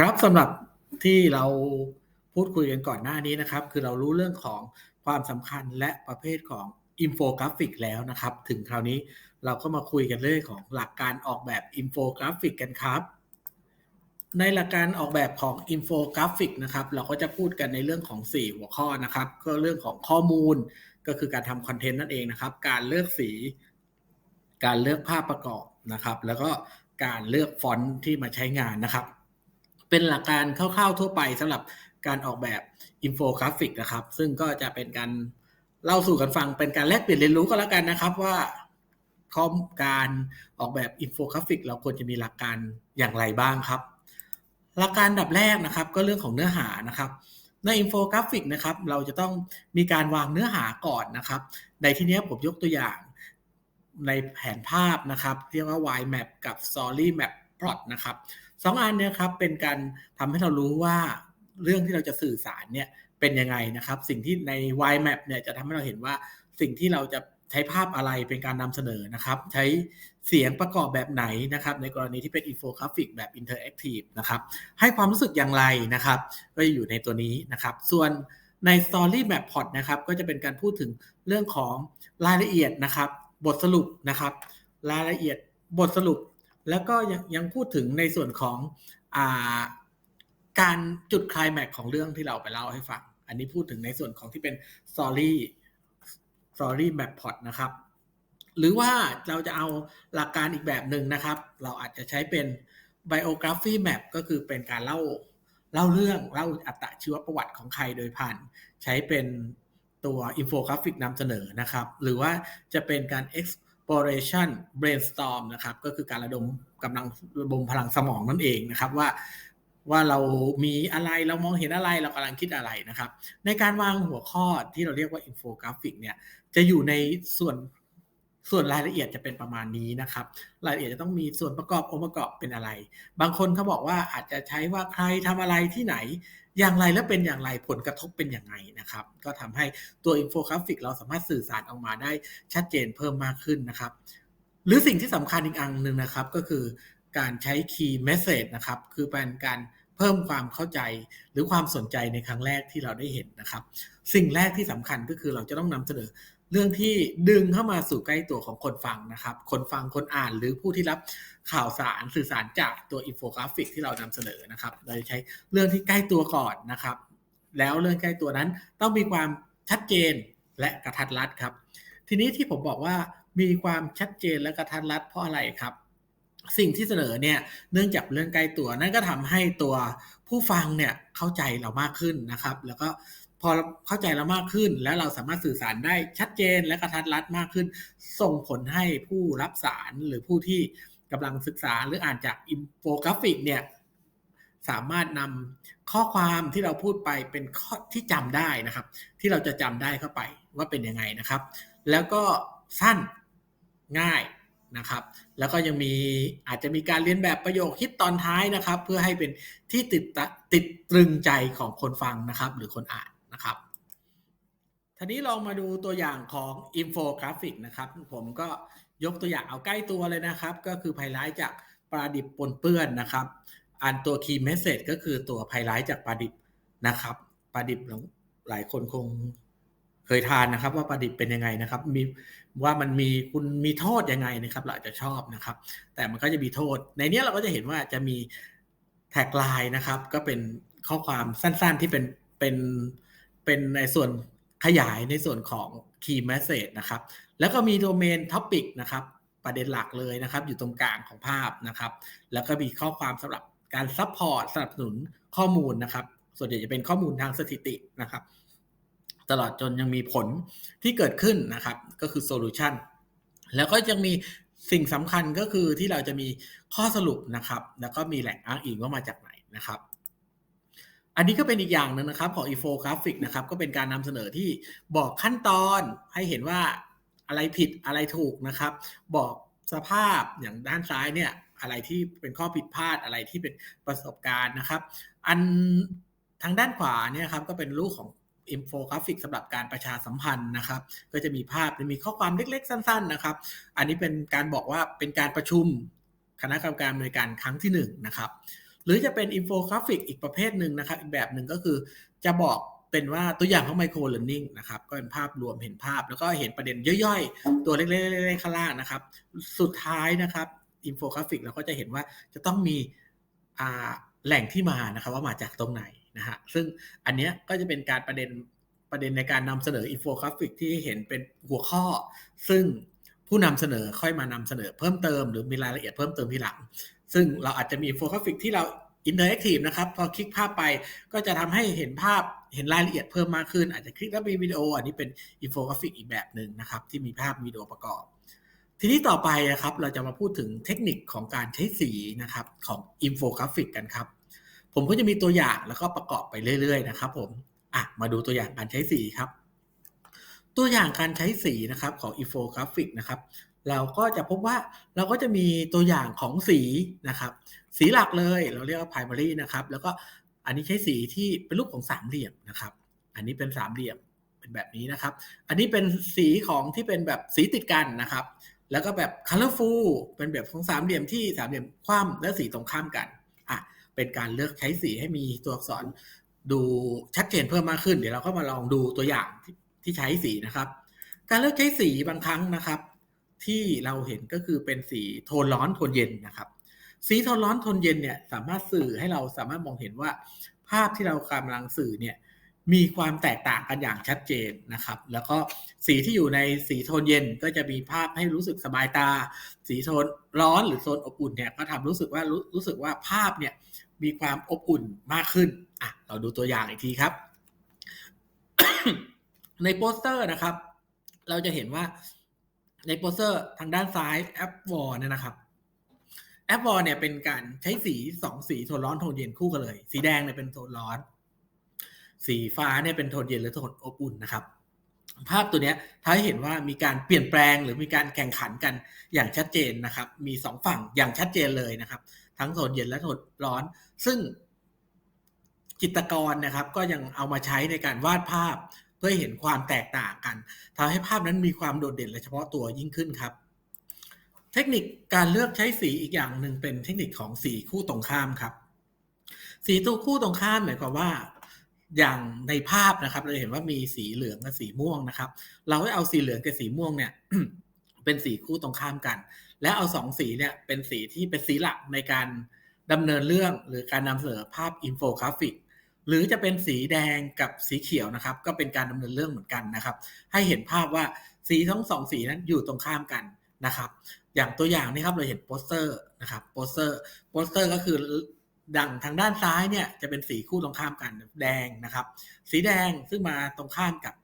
ครับสำหรับที่เราพูดคุยกันก่อนหน้านี้นะครับ คือเรารู้เรื่องของความสำคัญและประเภทของอินโฟกราฟิกแล้วนะครับ ถึงคราวนี้เราก็มาคุยกันเรื่องของหลักการออกแบบอินโฟกราฟิกกันครับ ในหลักการออกแบบของอินโฟกราฟิกนะครับ เราก็จะพูดกันในเรื่องของ 4 หัวข้อนะครับ ก็เรื่องของข้อมูลก็คือการทำคอนเทนต์นั่นเองนะครับ การเลือกสี การเลือกภาพประกอบนะครับ แล้วก็การเลือกฟอนต์ที่มาใช้งานนะครับ เป็นหลักการคร่าวๆทั่วไปสำหรับการออกแบบอินโฟกราฟิกนะครับ ซึ่งก็จะเป็นการเล่าสู่กันฟังเป็นการแลกเปลี่ยนเรียนรู้ก็แล้วกันนะครับว่าข้อการออกแบบอินโฟกราฟิก เราควรจะมีหลักการอย่างไรบ้างครับ หลักการดับแรกนะครับ ก็เรื่องของเนื้อหานะครับ ในอินโฟกราฟิกนะครับ เราจะต้องมีการวางเนื้อหาก่อนนะครับ ในที่นี้ผมยกตัวอย่างในแผนภาพนะครับ เรียกว่า Y map กับ Story map plot นะครับ สองอันเนี้ครับเป็นการทำให้เรารู้ว่าเรื่องที่เราจะสื่อสารเนี่ยเป็นยังไงนะครับ สิ่งที่ใน Y map เนี่ยจะทำให้เราเห็นว่าสิ่งที่เราจะใช้ภาพอะไรเป็นการนำเสนอนะครับ ใช้เสียงประกอบแบบไหนนะครับ ในกรณีที่เป็นอินโฟกราฟิกแบบอินเทอร์แอคทีฟนะครับ ให้ความรู้สึกอย่างไรนะครับ ก็จะอยู่ในตัวนี้นะครับ ส่วนใน Story Map Plot นะครับ ก็จะเป็นการพูดถึงเรื่องของรายละเอียดนะครับ บทสรุปนะครับ รายละเอียดบทสรุป แล้วก็ยังยังพูดถึงในส่วนของอาการจุดคลายแม็กของเรื่องที่เราไปเล่าให้ฟัง อันนี้พูดถึงในส่วนของที่เป็น Story Story Map Plot นะครับ หรือว่าเราจะเอาหลักการอีกแบบหนึ่งนะครับ เราอาจจะใช้เป็น Biography Map ก็คือเป็นการเล่าเล่าเรื่องเล่าอัตชีวประวัติของใครโดยผ่านใช้เป็นตัวอินโฟกราฟิกนำเสนอนะครับ หรือว่าจะเป็นการ exploration brainstorm นะครับก็คือการระดมกำลังระดมพลังสมองนั่นเองนะครับว่าว่าเรามีอะไรเรามองเห็นอะไรเรากำลังคิดอะไรนะครับ ในการวางหัวข้อที่เราเรียกว่าอินโฟกราฟิกเนี่ยจะอยู่ในส่วน ส่วนรายละเอียดจะเป็นประมาณนี้นะครับ รายละเอียดจะต้องมีส่วนประกอบองค์ประกอบเป็นอะไร บางคนเขาบอกว่าอาจจะใช้ว่าใครทำอะไรที่ไหน อย่างไรและเป็นอย่างไรผลกระทบเป็นอย่างไรนะครับ ก็ทำให้ตัวอินโฟกราฟิกเราสามารถสื่อสารออกมาได้ชัดเจนเพิ่มมากขึ้นนะครับ หรือสิ่งที่สำคัญอีกอันหนึ่งนะครับ ก็คือการใช้ key message นะครับ คือเป็นการเพิ่มความเข้าใจหรือความสนใจในครั้งแรกที่เราได้เห็นนะครับ สิ่งแรกที่สำคัญก็คือเราจะต้องนำเสนอ เรื่องที่ดึงเข้ามาสู่ใกล้ตัวของคนฟังนะครับ คนฟังคนอ่านหรือผู้ที่รับข่าวสารสื่อสารจากตัวอินโฟกราฟิกที่เรานำเสนอนะครับ เราจะใช้เรื่องที่ใกล้ตัวก่อนนะครับ แล้วเรื่องใกล้ตัวนั้นต้องมีความชัดเจนและกระทัดรัดครับ ทีนี้ที่ผมบอกว่ามีความชัดเจนและกระทัดรัดเพราะอะไรครับ สิ่งที่เสนอเนี่ยเนื่องจากเรื่องใกล้ตัวนั่นก็ทำให้ตัวผู้ฟังเนี่ยเข้าใจเรามากขึ้นนะครับ แล้วก็ พอเข้าใจเรามากขึ้น แล้วเราสามารถสื่อสารได้ชัดเจนและกระทัดรัดมากขึ้น ส่งผลให้ผู้รับสารหรือผู้ที่กำลังศึกษาหรืออ่านจากอินโฟกราฟิกเนี่ยสามารถนำข้อความที่เราพูดไปเป็นข้อที่จำได้นะครับ ที่เราจะจำได้เข้าไปว่าเป็นยังไงนะครับ แล้วก็สั้นง่ายนะครับ แล้วก็ยังมีอาจจะมีการเรียนแบบประโยคคิดตอนท้ายนะครับ เพื่อให้เป็นที่ติดติดตรึงใจของคนฟังนะครับ หรือคนอ่าน นะครับ ทีนี้ลองมาดูตัวอย่างของอินโฟกราฟิกนะครับ ผมก็ยกตัวอย่างเอาใกล้ตัวเลยนะครับ ก็คือไพไลท์จากปลาดิบปนเปื้อนนะครับ อันตัวคีย์เมสเซจก็คือตัวไพไลท์จากปลาดิบนะครับปลาดิบหลายคนคงเคยทานนะครับ ว่าปลาดิบเป็นยังไงนะครับ มีว่ามันมีคุณมีโทษยังไงนะครับ เราจะชอบนะครับ แต่มันก็จะมีโทษ ในนี้เราก็จะเห็นว่าจะมีแท็กไลน์นะครับ ก็เป็นข้อความสั้นๆที่เป็นเป็น เป็นในส่วนขยายในส่วนของ key message นะครับ แล้วก็มีโดเมนท็อปิกนะครับ ประเด็นหลักเลยนะครับ อยู่ตรงกลางของภาพนะครับ แล้วก็มีข้อความสำหรับการซัพพอร์ตสนับสนุนข้อมูลนะครับ ส่วนใหญ่จะเป็นข้อมูลทางสถิตินะครับ ตลอดจนยังมีผลที่เกิดขึ้นนะครับ ก็คือโซลูชันแล้วก็ยังมีสิ่งสำคัญก็คือที่เราจะมีข้อสรุปนะครับ แล้วก็มีแหล่งอ้างอิงว่ามาจากไหนนะครับ อันนี้ก็เป็นอีกอย่างหนึ่งนะครับ ของอีโฟกราฟิกนะครับ ก็เป็นการนำเสนอที่บอกขั้นตอนให้เห็นว่าอะไรผิดอะไรถูกนะครับ บอกสภาพอย่างด้านซ้ายเนี่ยอะไรที่เป็นข้อผิดพลาดอะไรที่เป็นประสบการณ์นะครับ อันทางด้านขวาเนี่ยครับก็เป็นรูปของอินโฟกราฟิกสำหรับการประชาสัมพันธ์นะครับ ก็จะมีภาพมีข้อความเล็กๆ สั้น ๆนะครับ อันนี้เป็นการบอกว่าเป็นการประชุมคณะกรรมการบริการครั้งที่1นนะครับ หรือจะเป็นอินโฟกราฟิกอีกประเภทหนึ่งนะครับอีกแบบหนึ่งก็คือจะบอกเป็นว่าตัวอย่างของไมโครเลอร์นิ่งนะครับก็เป็นภาพรวมเห็นภาพ แล้วก็เห็นประเด็นย่อยๆ ตัวเล็กๆข้างล่างนะครับ สุดท้ายนะครับอินโฟกราฟิกเราก็จะเห็นว่าจะต้องมีแหล่งที่มานะครับว่ามาจากตรงไหนนะฮะซึ่งอันนี้ก็จะเป็นการประเด็นประเด็นในการนำเสนออินโฟกราฟิกที่เห็นเป็นหัวข้อ ซึ่งผู้นำเสนอค่อยมานำเสนอเพิ่มเติม หรือมีรายละเอียดเพิ่มเติมทีหลัง ซึ่งเราอาจจะมีอินโฟกราฟิกที่เราอินเทอร์แอคทีฟนะครับ พอคลิกภาพไปก็จะทำให้เห็นภาพเห็นรายละเอียดเพิ่มมากขึ้น อาจจะคลิกแล้วมีวิดีโอ อันนี้เป็นอินโฟกราฟิกอีกแบบหนึ่งนะครับ ที่มีภาพวิดีโอประกอบ ทีนี้ต่อไปนะครับ เราจะมาพูดถึงเทคนิคของการใช้สีนะครับของอินโฟกราฟิกกันครับ ผมก็จะมีตัวอย่างแล้วก็ประกอบไปเรื่อยๆนะครับ ผมอะมาดูตัวอย่างการใช้สีครับ ตัวอย่างการใช้สีนะครับของอินโฟกราฟิกนะครับ เราก็จะพบว่าเราก็จะมีตัวอย่างของสีนะครับ สีหลักเลยเราเรียกว่า primary นะครับ แล้วก็อันนี้ใช้สีที่เป็นรูปของสามเหลี่ยมนะครับ อันนี้เป็นสามเหลี่ยมเป็นแบบนี้นะครับ อันนี้เป็นสีของที่เป็นแบบสีติดกันนะครับ แล้วก็แบบ colorful เป็นแบบของสามเหลี่ยมที่สามเหลี่ยมคว่ำและสีตรงข้ามกันอะเป็นการเลือกใช้สีให้มีตัวอักษรดูชัดเจนเพิ่มมากขึ้น เดี๋ยวเราก็มาลองดูตัวอย่างที่ที่ใช้สีนะครับ การเลือกใช้สีบางครั้งนะครับ ที่เราเห็นก็คือเป็นสีโทนร้อนโทนเย็นนะครับ สีโทนร้อนโทนเย็นเนี่ยสามารถสื่อให้เราสามารถมองเห็นว่า ภาพที่เรากำลังสื่อเนี่ยมีความแตกต่างกันอย่างชัดเจนนะครับ แล้วก็สีที่อยู่ในสีโทนเย็นก็จะมีภาพให้รู้สึกสบายตา สีโทนร้อนหรือโทนอบอุ่นเนี่ยก็ทำรู้สึกว่ารู้รู้สึกว่าภาพเนี่ยมีความอบอุ่นมากขึ้นอะเราดูตัวอย่างอีกทีครับ ในโปสเตอร์นะครับ เราจะเห็นว่า ในโปสเตอร์ทางด้านซ้ายแอปวอลเนี่ยนะครับแอปวอลเนี่ยเป็นการใช้สีสองสีโทนร้อนโทนเย็นคู่กันเลย สีแดงเนี่ยเป็นโทนร้อน สีฟ้าเนี่ยเป็นโทนเย็นหรือโทนอบอุ่นนะครับ ภาพตัวเนี้ยท้ายเห็นว่ามีการเปลี่ยนแปลงหรือมีการแข่งขันกันอย่างชัดเจนนะครับ มีสองฝั่งอย่างชัดเจนเลยนะครับ ทั้งโทนเย็นและโทนร้อน ซึ่งจิตรกรนะครับ ก็ยังเอามาใช้ในการวาดภาพ เพื่อเห็นความแตกต่างกันทำให้ภาพนั้นมีความโดดเด่นและเฉพาะตัวยิ่งขึ้นครับ เทคนิคการเลือกใช้สีอีกอย่างหนึ่งเป็นเทคนิคของสีคู่ตรงข้ามครับ สีตัวคู่ตรงข้ามหมายความว่าอย่างในภาพนะครับ เราเห็นว่ามีสีเหลืองกับสีม่วงนะครับ เราให้เอาสีเหลืองกับสีม่วงเนี่ยเป็นสีคู่ตรงข้ามกัน และเอาสองสีเนี่ยเป็นสีที่เป็นสีหลักในการดำเนินเรื่องหรือการนำเสนอภาพอินโฟกราฟิก หรือจะเป็นสีแดงกับสีเขียวนะครับ ก็เป็นการดำเนินเรื่องเหมือนกันนะครับ ให้เห็นภาพว่าสีทั้งสองสีนั้นอยู่ตรงข้ามกันนะครับ อย่างตัวอย่างนี่ครับเราเห็นโปสเตอร์นะครับโปสเตอร์โปสเตอร์ก็คือดังทางด้านซ้ายเนี่ยจะเป็นสีคู่ตรงข้ามกันแดงนะครับ สีแดงซึ่งมาตรงข้ามกับ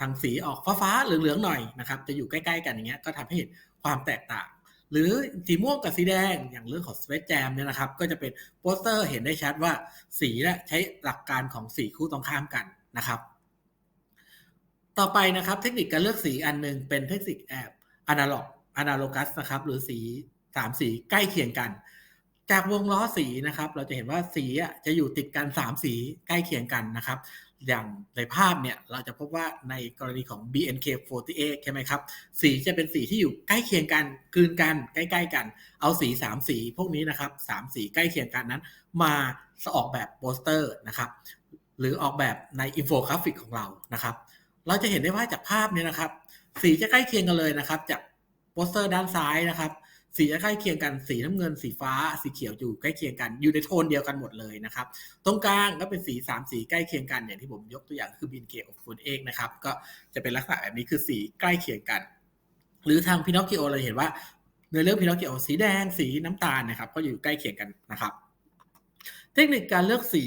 ทางสีออกฟ้าๆเหลืองๆหน่อยนะครับ จะอยู่ใกล้ ๆ กันอย่างเงี้ยก็ทำให้เห็นความแตกต่าง หรือสีม่วงกับสีแดงอย่างเรื่องของสเปซแจมเนี่ยนะครับ ก็จะเป็นโปสเตอร์เห็นได้ชัดว่าสีและใช้หลักการของสีคู่ตรงข้ามกันนะครับ ต่อไปนะครับเทคนิคการเลือกสีอันหนึ่งเป็นเทคนิคแอบอนาล็อกอนาโลกัสนะครับหรือสีสามสีใกล้เคียงกัน จากวงล้อสีนะครับ เราจะเห็นว่าสีจะอยู่ติดกันสามสีใกล้เคียงกันนะครับ อย่างในภาพเนี่ยเราจะพบว่าในกรณีของ BNK48 ใช่ไหมครับ สีจะเป็นสีที่อยู่ใกล้เคียงกันกลืนกันใกล้ๆกัน เอาสีสามสีพวกนี้นะครับสามสีใกล้เคียงกันนั้น มาออกแบบโปสเตอร์นะครับหรือออกแบบในอินโฟกราฟิกของเรานะครับ เราจะเห็นได้ว่าจากภาพนี้นะครับ สีจะใกล้เคียงกันเลยนะครับ จากโปสเตอร์ด้านซ้ายนะครับ สีจะใกล้เคียงกันสีน้ำเงินสีฟ้า สีเขียวอยู่ใกล้เคียงกัน อยู่ในโทนเดียวกันหมดเลยนะครับ ตรงกลางก็เป็นสีสามสีใกล้เคียงกันอย่างที่ผมยกตัวอย่างคือบินเก of ฟูดเอกนะครับ ก็จะเป็นลักษณะแบบนี้คือสีใกล้เคียงกัน หรือทางพินอคกิโอเราเห็นว่าในเรื่องพินอคกิโอสีแดงสีน้ำตาลนะครับ ก็อยู่ใกล้เคียงกันนะครับ เทคนิคการเลือกสี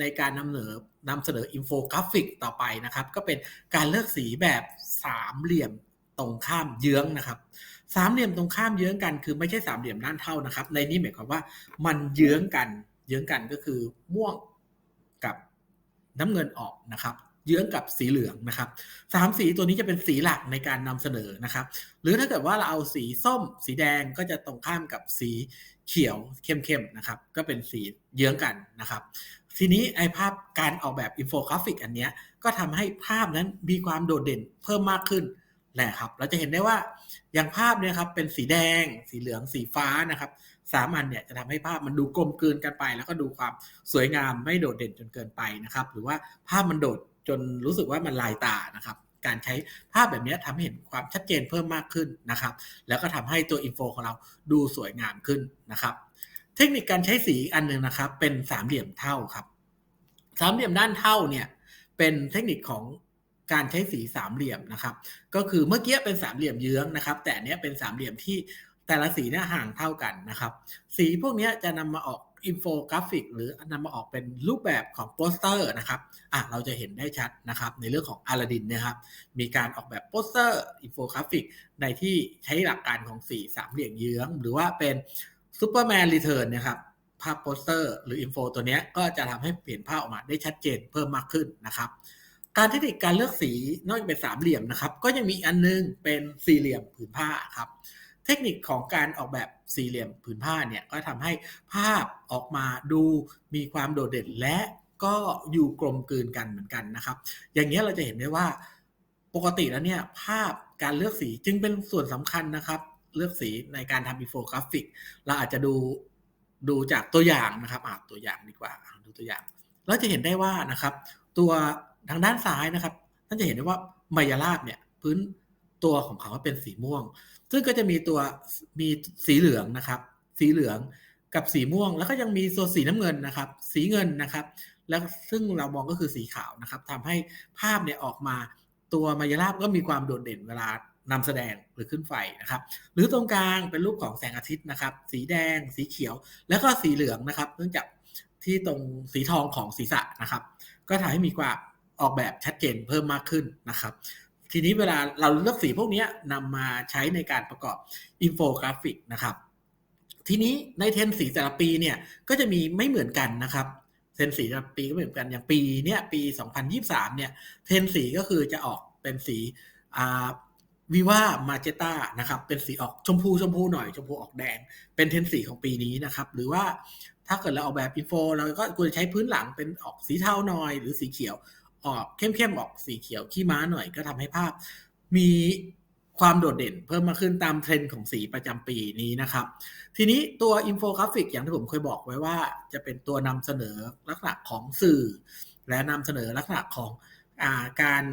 ในการนำเสนอนำเสนออินโฟกราฟิกต่อไปนะครับ ก็เป็นการเลือกสีแบบสามเหลี่ยมตรงข้ามเยื้องนะครับ สามเหลี่ยมตรงข้ามเยื้องกัน คือไม่ใช่สามเหลี่ยมด้านเท่านะครับ ในนี้หมายความว่ามันเยื้องกัน เยื้องกันก็คือม่วงกับน้ำเงินออกนะครับ เยื้องกับสีเหลืองนะครับสามสีตัวนี้จะเป็นสีหลักในการนำเสนอนะครับ หรือถ้าเกิดว่าเราเอาสีส้ม สีแดงก็จะตรงข้ามกับสีเขียวเข้มๆนะครับ ก็เป็นสีเยื้องกันนะครับ ทีนี้ไอภาพการออกแบบอินโฟกราฟิกอันนี้ก็ทำให้ภาพนั้นมีความโดดเด่นเพิ่มมากขึ้น นะครับเราจะเห็นได้ว่าอย่างภาพเนี่ยครับเป็นสีแดง สีเหลืองสีฟ้านะครับสามอันเนี่ยจะทำให้ภาพมันดูกลมกลืนกันไป แล้วก็ดูความสวยงามไม่โดดเด่นจนเกินไปนะครับ หรือว่าภาพมันโดดจนรู้สึกว่ามันลายตานะครับการใช้ภาพแบบนี้ทำให้เห็นความชัดเจนเพิ่มมากขึ้นนะครับ แล้วก็ทำให้ตัวอินโฟของเราดูสวยงามขึ้นนะครับ เทคนิคการใช้สีอันหนึ่งนะครับ เป็นสามเหลี่ยมเท่าครับ สามเหลี่ยมด้านเท่าเนี่ยเป็นเทคนิคของ การใช้สีสามเหลี่ยมนะครับ ก็คือเมื่อกี้เป็นสามเหลี่ยมเยื้องนะครับ แต่เนี้ยเป็นสามเหลี่ยมที่แต่ละสีเนี่ยห่างเท่ากันนะครับ สีพวกนี้จะนำมาออกอินโฟกราฟิก หรือนำมาออกเป็นรูปแบบของโปสเตอร์นะครับอะเราจะเห็นได้ชัดนะครับ ในเรื่องของอลาดินนะครับ มีการออกแบบโปสเตอร์อินโฟกราฟิก ในที่ใช้หลักการของสีสามเหลี่ยมเยื้อง หรือว่าเป็นซูเปอร์แมนรีเทิร์นนะครับภาพโปสเตอร์หรืออินโฟตัวนี้ก็จะทำให้เปลี่ยนภาพออกมาได้ชัดเจนเพิ่มมากขึ้นนะครับ การเทคนิคการเลือกสีนอกจากเป็นสามเหลี่ยมนะครับ ก็ยังมีอันนึงเป็นสี่เหลี่ยมผืนผ้าครับ เทคนิคของการออกแบบสี่เหลี่ยมผืนผ้าเนี่ยก็ทำให้ภาพออกมาดูมีความโดดเด่นและก็อยู่กลมกลืนกันเหมือนกันนะครับ อย่างนี้เราจะเห็นได้ว่าปกติแล้วเนี่ยภาพการเลือกสีจึงเป็นส่วนสำคัญนะครับ เลือกสีในการทำอินโฟกราฟิก เราอาจจะดูดูจากตัวอย่างนะครับอ่าตัวอย่างดีกว่าดูตัวอย่าง เราจะเห็นได้ว่านะครับ ตัว ทางด้านซ้ายนะครับท่านจะเห็นได้ว่ามายาลาบเนี่ยพื้นตัวของเขาเป็นสีม่วง ซึ่งก็จะมีตัวมีสีเหลืองนะครับ สีเหลืองกับสีม่วง แล้วก็ยังมีตัวสีน้ำเงินนะครับ สีเงินนะครับ แล้วซึ่งเรามองก็คือสีขาวนะครับทำให้ภาพเนี่ยออกมาตัวมายาลาบก็มีความโดดเด่นเวลานำแสดงหรือขึ้นไฟนะครับ หรือตรงกลางเป็นรูปของแสงอาทิตย์นะครับ สีแดง สีเขียว แล้วก็สีเหลืองนะครับ เนื่องจากที่ตรงสีทองของศีรษะนะครับ ก็ทำให้มีความ ออกแบบชัดเจนเพิ่มมากขึ้นนะครับ ทีนี้เวลาเราเลือกสีพวกนี้นำมาใช้ในการประกอบอินโฟกราฟิกนะครับ ทีนี้ในเทรนสีแต่ละปีเนี่ยก็จะมีไม่เหมือนกันนะครับเทรนสีแต่ละปีก็ไม่เหมือนกันอย่างปีเนี้ยปี 2023เนี่ยเทรนสีก็คือจะออกเป็นสีอ่าวิว่ามาเจต้านะครับเป็นสีออกชมพูชมพูหน่อยชมพูออกแดง เป็นเทนสีของปีนี้นะครับ หรือว่าถ้าเกิดเราออกแบบอินโฟเราก็ควรจะใช้พื้นหลังเป็นออกสีเทาหน่อย หรือสีเขียว ออกเข้มๆออกสีเขียวขี้ม้าหน่อยก็ทำให้ภาพ มีความโดดเด่นเพิ่มมาขึ้นตามเทรนด์ของสีประจำปีนี้นะครับ ทีนี้ตัวอินโฟกราฟิกอย่างที่ผมเคยบอกไว้ว่า จะเป็นตัวนำเสนอลักษณะของสื่อ และนำเสนอลักษณะของอาการ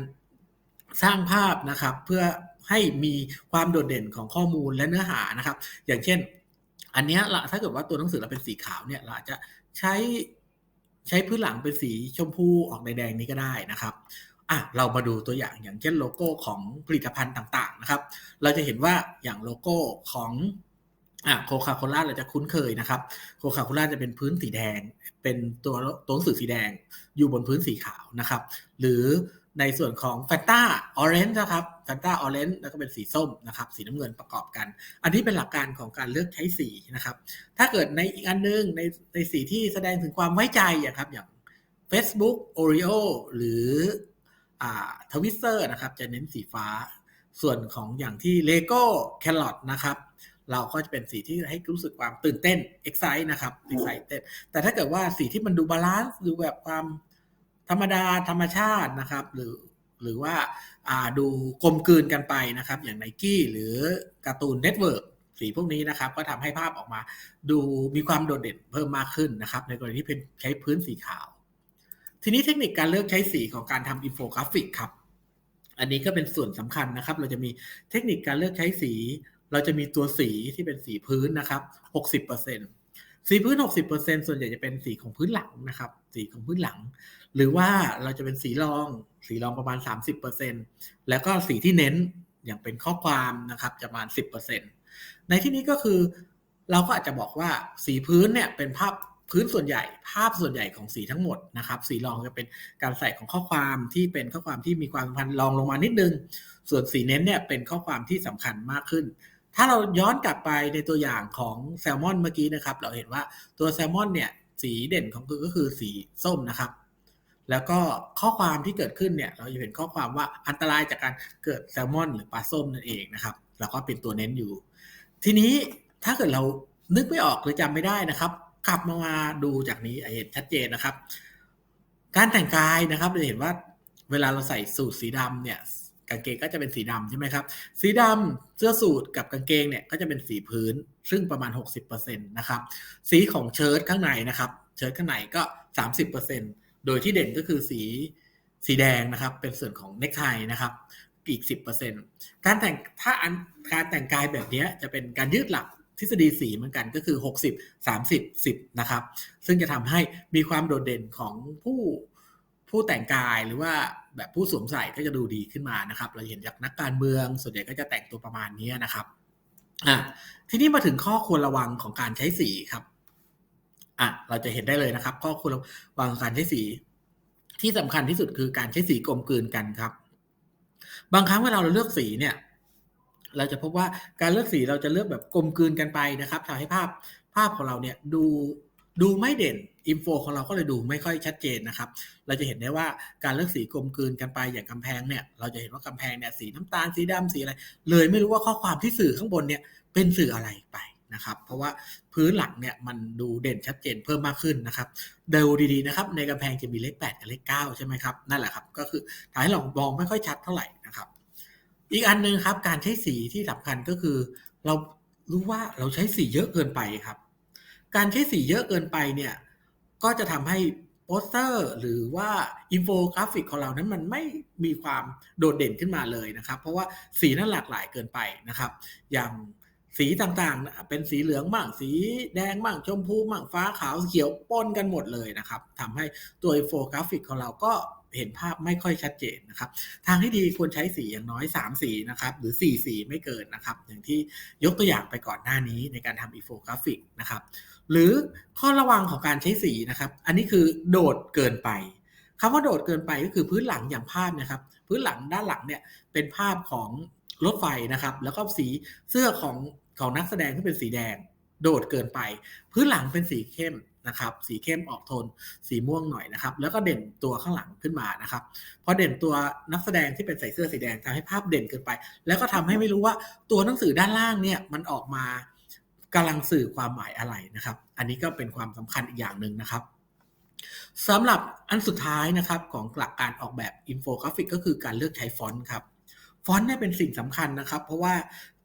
สร้างภาพนะครับ เพื่อให้มีความโดดเด่นของข้อมูลและเนื้อหานะครับ อย่างเช่น อันนี้ละถ้าเกิดว่าตัวหนังสือเราเป็นสีขาวเนี่ยเราจะใช้ ใช้พื้นหลังเป็นสีชมพูออกแดงๆนี้ก็ได้นะครับอะเรามาดูตัวอย่างอย่างเช่นโลโก้ของผลิตภัณฑ์ต่างๆนะครับ เราจะเห็นว่าอย่างโลโก้ของอะโคคาโคล่าเราจะคุ้นเคยนะครับโคคาโคล่าจะเป็นพื้นสีแดง เป็นตัวตัวหนังสือสีแดงอยู่บนพื้นสีขาวนะครับ หรือ ในส่วนของแฟนตาออเรนจ์นะครับแฟนตาออเรนจ์แล้วก็เป็นสีส้มนะครับ สีน้ำเงินประกอบกัน อันนี้เป็นหลักการของการเลือกใช้สีนะครับ ถ้าเกิดในอีกอันนึงในในสีที่แสดงถึงความไว้ใจอย่างครับอย่าง Facebook Oreo หรือทวิตเตอร์นะครับ จะเน้นสีฟ้า ส่วนของอย่างที่ Lego Carrot นะครับ เราก็จะเป็นสีที่ให้รู้สึกความตื่นเต้น excite นะครับ excited แต่ถ้าเกิดว่าสีที่มันดูบาลานซ์ดูแบบความ ธรรมดาธรรมชาตินะครับหรือหรือว่าดูกลมกลืนกันไปนะครับ อย่างไนกี้หรือการ์ตูนเน็ตเวิร์กสีพวกนี้นะครับ ก็ทำให้ภาพออกมา ดูมีความโดดเด่นเพิ่มมากขึ้นนะครับ ในกรณีที่เป็นใช้พื้นสีขาว ทีนี้เทคนิคการเลือกใช้สีของการทำอินโฟกราฟิกครับ อันนี้ก็เป็นส่วนสำคัญนะครับ เราจะมีเทคนิคการเลือกใช้สี เราจะมีตัวสีที่เป็นสีพื้นนะครับ 60% สีพื้น 60%ส่วนใหญ่จะเป็นสีของพื้นหลังนะครับ สีของพื้นหลัง หรือว่าเราจะเป็นสีรอง สีรองประมาณ 30%แล้วก็สีที่เน้นอย่างเป็นข้อความนะครับจะประมาณ 10%ในที่นี้ก็คือเราก็อาจจะบอกว่าสีพื้นเนี่ยเป็นภาพพื้นส่วนใหญ่ ภาพส่วนใหญ่ของสีทั้งหมดนะครับ สีรองจะเป็นการใส่ของข้อความที่เป็นข้อความที่มีความสัมพันธ์รองลงมานิดนึง ส่วนสีเน้นเนี่ยเป็นข้อความที่สำคัญมากขึ้น ถ้าเราย้อนกลับไปในตัวอย่างของแซลมอนเมื่อกี้นะครับ เราเห็นว่าตัวแซลมอนเนี่ยสีเด่นของก็คือสีส้มนะครับ แล้วก็ข้อความที่เกิดขึ้นเนี่ย เราจะเห็นข้อความว่าอันตรายจากการเกิดแซลมอน หรือปลาส้มนั่นเองนะครับแล้วก็เป็นตัวเน้นอยู่ ทีนี้ถ้าเกิดเรานึกไม่ออกหรือจำไม่ได้นะครับกลับมามาดูจากนี้เห็นชัดเจนนะครับ การแต่งกายนะครับเราเห็นว่าเวลาเราใส่สูทสีดำเนี่ย กางเกงก็จะเป็นสีดำใช่ไหมครับ สีดำเสื้อสูทกับกางเกงเนี่ยก็จะเป็นสีพื้นซึ่งประมาณ 60%นะครับ สีของเชิ้ตข้างในนะครับ เชิ้ตข้างในก็ 30%โดยที่เด่นก็คือสีสีแดงนะครับ เป็นส่วนของเนคไทนะครับ อีก 10%การแต่งถ้าอันการแต่งกายแบบนี้จะเป็นการยืดหลักทฤษฎีสีเหมือนกันก็คือ 60 30 10 นะครับ ซึ่งจะทำให้มีความโดดเด่นของผู้ ผู้แต่งกายหรือว่าแบบผู้สวมใส่ก็จะดูดีขึ้นมานะครับ เราเห็นจากนักการเมือง ส่วนใหญ่ก็จะแต่งตัวประมาณนี้นะครับอะทีนี้มาถึงข้อควรระวังของการใช้สีครับอะเราจะเห็นได้เลยนะครับ ข้อควรระวังของการใช้สี ที่สำคัญที่สุดคือการใช้สีกลมกลืนกันครับ บางครั้งเวลาเราเลือกสีเนี่ย เราจะพบว่าการเลือกสีเราจะเลือกแบบกลมกลืนกันไปนะครับทำให้ภาพภาพของเราเนี่ยดู ดูไม่เด่นอินโฟของเราก็เลยดูไม่ค่อยชัดเจนนะครับ เราจะเห็นได้ว่าการเลือกสีกลมกลืนกันไปอย่างกำแพงเนี่ย เราจะเห็นว่ากำแพงเนี่ยสีน้ำตาลสีดำสีอะไร เลยไม่รู้ว่าข้อความที่สื่อข้างบนเนี่ยเป็นสื่ออะไรไปนะครับ เพราะว่าพื้นหลังเนี่ยมันดูเด่นชัดเจนเพิ่มมากขึ้นนะครับเดูดีๆนะครับในกำแพงจะมีเลข 8 กับเลข 9 ใช่ไหมครับ นั่นแหละครับก็คือทำให้เรามองไม่ค่อยชัดเท่าไหร่นะครับ อีกอันหนึ่งครับการใช้สีที่สำคัญก็คือ เรารู้ว่าเราใช้สีเยอะเกินไปครับ การใช้สีเยอะเกินไปเนี่ยก็จะทำให้โปสเตอร์หรือว่าอินโฟกราฟิกของเรานั้นมันไม่มีความโดดเด่นขึ้นมาเลยนะครับ เพราะว่าสีนั้นหลากหลายเกินไปนะครับ อย่างสีต่างๆ เป็นสีเหลืองบ้างสีแดงบ้างชมพูบ้างฟ้าขาวเขียวปนกันหมดเลยนะครับทำให้ตัวอินโฟกราฟิกของเราก็เห็นภาพไม่ค่อยชัดเจนนะครับ ทางที่ดีควรใช้สีอย่างน้อย 3 สีนะครับ หรือ 4 สีไม่เกินนะครับ อย่างที่ยกตัวอย่างไปก่อนหน้านี้ในการทำอินโฟกราฟิกนะครับ หรือข้อระวังของการใช้สีนะครับ อันนี้คือโดดเกินไปคำว่าโดดเกินไปก็คือพื้นหลังอย่างภาพนะครับ พื้นหลังด้านหลังเนี่ยเป็นภาพของรถไฟนะครับ แล้วก็สีเสื้อของของนักแสดงที่เป็นสีแดง โดดเกินไป พื้นหลังเป็นสีเข้มนะครับ สีเข้มออกโทน สีม่วงหน่อยนะครับ แล้วก็เด่นตัวข้างหลังขึ้นมานะครับพอเด่นตัวนักแสดงที่เป็นใส่เสื้อสีแดงทำให้ภาพเด่นเกินไป แล้วก็ทำให้ไม่รู้ว่าตัวหนังสือด้านล่างเนี่ยมันออกมา กำลังสื่อความหมายอะไรนะครับ อันนี้ก็เป็นความสำคัญอีกอย่างหนึ่งนะครับสำหรับอันสุดท้ายนะครับของหลักการออกแบบอินโฟกราฟิกก็คือการเลือกใช้ฟอนต์ครับฟอนต์เนี่ยเป็นสิ่งสำคัญนะครับ เพราะว่า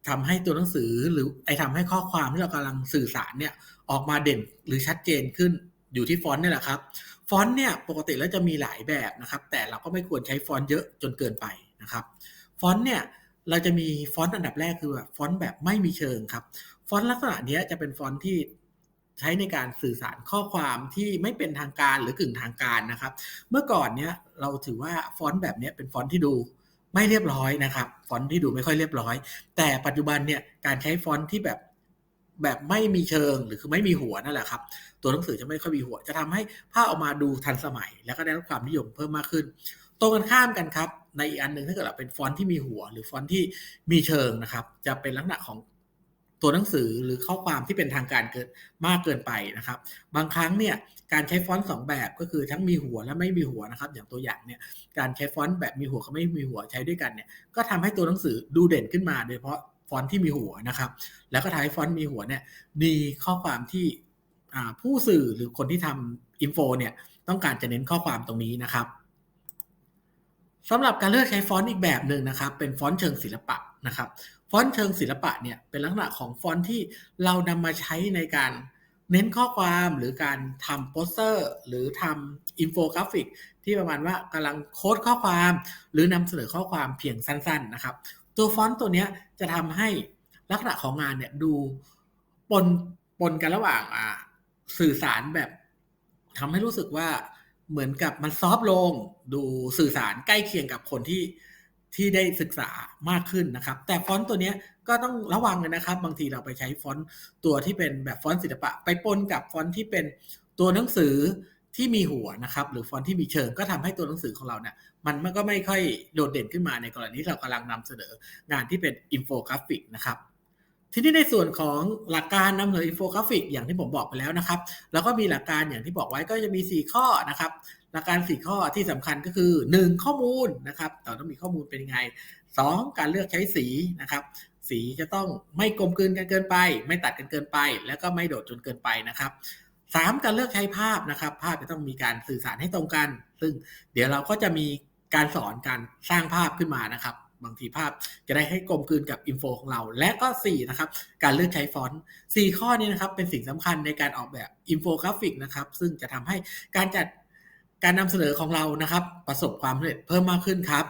ทำให้ตัวหนังสือหรือไอทำให้ข้อความที่เรากำลังสื่อสารเนี่ยออกมาเด่นหรือชัดเจนขึ้นอยู่ที่ฟอนต์นี่แหละครับฟอนต์เนี่ยปกติแล้วจะมีหลายแบบนะครับ แต่เราก็ไม่ควรใช้ฟอนต์เยอะจนเกินไปนะครับฟอนต์เนี่ยเราจะมีฟอนต์อันดับแรกคือฟอนต์แบบไม่มีเชิงครับ ฟอนต์ลักษณะนี้จะเป็นฟอนต์ที่ใช้ในการสื่อสารข้อความที่ไม่เป็นทางการหรือกึ่งทางการนะครับ เมื่อก่อนเนี้ยเราถือว่าฟอนต์แบบนี้เป็นฟอนต์ที่ดูไม่เรียบร้อยนะครับ ฟอนต์ที่ดูไม่ค่อยเรียบร้อย แต่ปัจจุบันเนี่ยการใช้ฟอนต์ที่แบบแบบไม่มีเชิงหรือคือไม่มีหัวนั่นแหละครับ ตัวหนังสือจะไม่ค่อยมีหัว จะทำให้ภาพออกมาดูทันสมัย แล้วก็ได้รับความนิยมเพิ่มมากขึ้น ตรงกันข้ามกันครับ ในอีกอันหนึ่งถ้าเกิดเราเป็นฟอนต์ที่มีหัว หรือฟอนต์ที่มีเชิงนะครับ จะเป็นลักษณะของ ตัวหนังสือหรือข้อความที่เป็นทางการเกินมากเกินไปนะครับ บางครั้งเนี่ยการใช้ฟอนต์สองแบบก็คือทั้งมีหัวและไม่มีหัวนะครับ อย่างตัวอย่างเนี่ยการใช้ฟอนต์แบบมีหัวกับไม่มีหัวใช้ด้วยกันเนี่ยก็ทำให้ตัวหนังสือดูเด่นขึ้นมา โดยเฉพาะฟอนต์ที่มีหัวนะครับ แล้วก็ทำให้ฟอนต์มีหัวเนี่ยมีข้อความที่ผู้สื่อหรือคนที่ทำอินโฟเนี่ยต้องการจะเน้นข้อความตรงนี้นะครับสำหรับการเลือกใช้ฟอนต์อีกแบบหนึ่งนะครับ เป็นฟอนต์เชิงศิลปะนะครับ ฟอนต์เชิงศิลปะเนี่ยเป็นลักษณะของฟอนต์ที่เรานำมาใช้ในการเน้นข้อความหรือการทำโปสเตอร์ หรือทำอินโฟกราฟิก ที่ประมาณว่ากำลังโค้ดข้อความ หรือนำเสนอข้อความเพียงสั้น ๆ นะครับ ตัวฟอนต์ตัวนี้จะทำให้ลักษณะของงานเนี่ยดูปนปนกันระหว่างสื่อสารแบบทำให้รู้สึกว่าเหมือนกับมันซอฟลง ดูสื่อสารใกล้เคียงกับคนที่ ที่ได้ศึกษามากขึ้นนะครับ แต่ฟอนต์ตัวนี้ก็ต้องระวังเลยนะครับ บางทีเราไปใช้ฟอนต์ตัวที่เป็นแบบฟอนต์ศิลปะ ไปปนกับฟอนต์ที่เป็นตัวหนังสือที่มีหัวนะครับ หรือฟอนต์ที่มีเชิงก็ทำให้ตัวหนังสือของเราเนี่ยมันมันก็ไม่ค่อยโดดเด่นขึ้นมาในกรณีที่เรากำลังนำเสนองานที่เป็นอินโฟกราฟิกนะครับ ทีนี้ในส่วนของหลักการนำเสนออินโฟกราฟิกอย่างที่ผมบอกไปแล้วนะครับ แล้วก็มีหลักการอย่างที่บอกไว้ก็จะมี 4 ข้อนะครับ หลักการสี่ข้อที่สำคัญก็คือ 1 ข้อมูลนะครับเราต้องมีข้อมูลเป็นยังไง 2 การเลือกใช้สีนะครับสีจะต้องไม่กลมกลืนกันเกินไป ไม่ตัดกันเกินไป แล้วก็ไม่โดดจนเกินไปนะครับสามการเลือกใช้ภาพนะครับ ภาพจะต้องมีการสื่อสารให้ตรงกัน ซึ่งเดี๋ยวเราก็จะมีการสอนการสร้างภาพขึ้นมานะครับ บางทีภาพจะได้ให้กลมกลืนกับอินโฟของเรา และก็ 4 นะครับ การเลือกใช้ฟอนต์4ข้อนี้นะครับ เป็นสิ่งสำคัญในการออกแบบอินโฟกราฟิกนะครับ ซึ่งจะทำให้การจัดการนำเสนอของเรานะครับ ประสบความสำเร็จเพิ่มมากขึ้นครับ